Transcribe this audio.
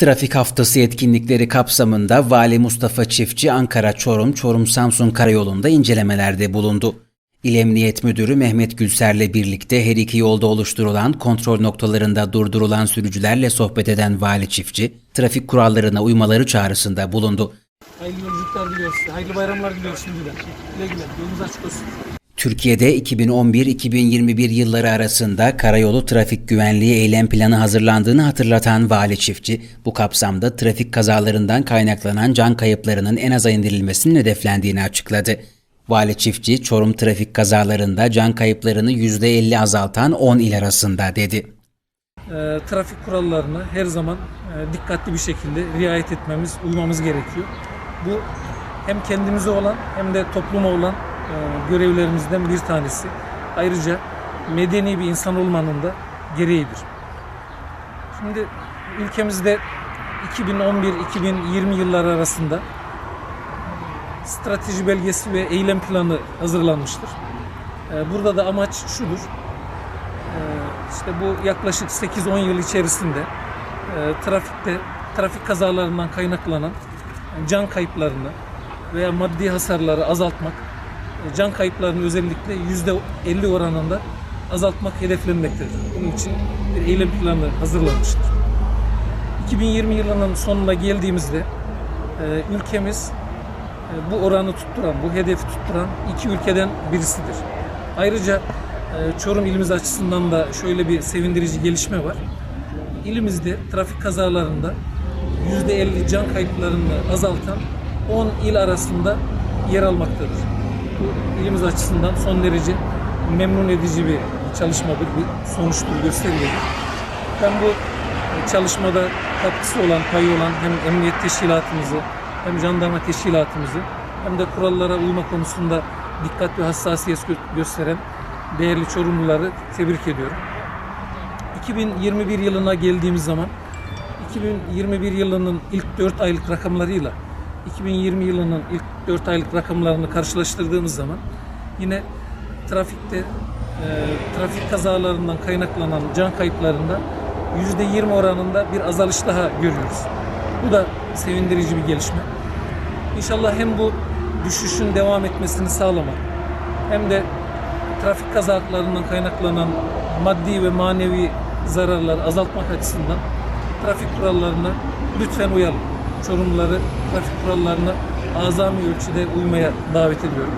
Trafik Haftası etkinlikleri kapsamında Vali Mustafa Çiftçi Ankara Çorum Çorum Samsun Karayolu'nda incelemelerde bulundu. İl Emniyet Müdürü Mehmet Gülser'le birlikte her iki yolda oluşturulan kontrol noktalarında durdurulan sürücülerle sohbet eden Vali Çiftçi, trafik kurallarına uymaları çağrısında bulundu. Hayırlı yolculuklar diliyoruz. Hayırlı bayramlar diliyoruz şimdiden. Güle güle. Yolunuz açık olsun. Türkiye'de 2011-2021 yılları arasında karayolu trafik güvenliği eylem planı hazırlandığını hatırlatan Vali Çiftçi, bu kapsamda trafik kazalarından kaynaklanan can kayıplarının en aza indirilmesinin hedeflendiğini açıkladı. Vali Çiftçi, Çorum trafik kazalarında can kayıplarını %50 azaltan 10 il arasında dedi. Ee, trafik kurallarına her zaman e, dikkatli bir şekilde riayet etmemiz, uymamız gerekiyor. Bu hem kendimize olan hem de topluma olan e, görevlerimizden bir tanesi. Ayrıca medeni bir insan olmanın da gereğidir. Şimdi ülkemizde 2011-2020 yılları arasında strateji belgesi ve eylem planı hazırlanmıştır. Ee, Burada da amaç şudur. Ee, İşte bu yaklaşık 8-10 yıl içerisinde e, trafikte trafik kazalarından kaynaklanan can kayıplarını veya maddi hasarları azaltmak, e, can kayıplarını özellikle %50 oranında azaltmak hedeflenmektedir. Bunun için bir eylem planı hazırlanmıştır. 2020 yılının sonuna geldiğimizde e, ülkemiz e, bu oranı tutturan, bu hedefi tutturan iki ülkeden birisidir. Ayrıca e, Çorum ilimiz açısından da şöyle bir sevindirici gelişme var. İlimizde trafik kazalarında %50 can kayıplarını azaltan 10 il arasında yer almaktadır. İlimiz açısından son derece memnun edici bir çalışmadır, bir sonuçtur, gösteriyor. Ben bu e, çalışmada katkısı olan, payı olan hem emniyet teşkilatımızı hem jandarma teşkilatımızı hem de kurallara uyma konusunda dikkat ve hassasiyet gö- gösteren değerli Çorumluları tebrik ediyorum. 2021 yılına geldiğimiz zaman 2021 yılının ilk 4 aylık rakamlarıyla 2020 yılının ilk 4 aylık rakamlarını karşılaştırdığımız zaman yine trafikte e, trafik kazalarından kaynaklanan can kayıplarında %20 oranında bir azalış daha görüyoruz. Bu da sevindirici bir gelişme. İnşallah hem bu düşüşün devam etmesini sağlamak hem de trafik kazalarından kaynaklanan maddi ve manevi zararları azaltmak açısından trafik kurallarına lütfen uyalım. Çorumluları trafik kurallarına azami ölçüde uymaya davet ediyorum.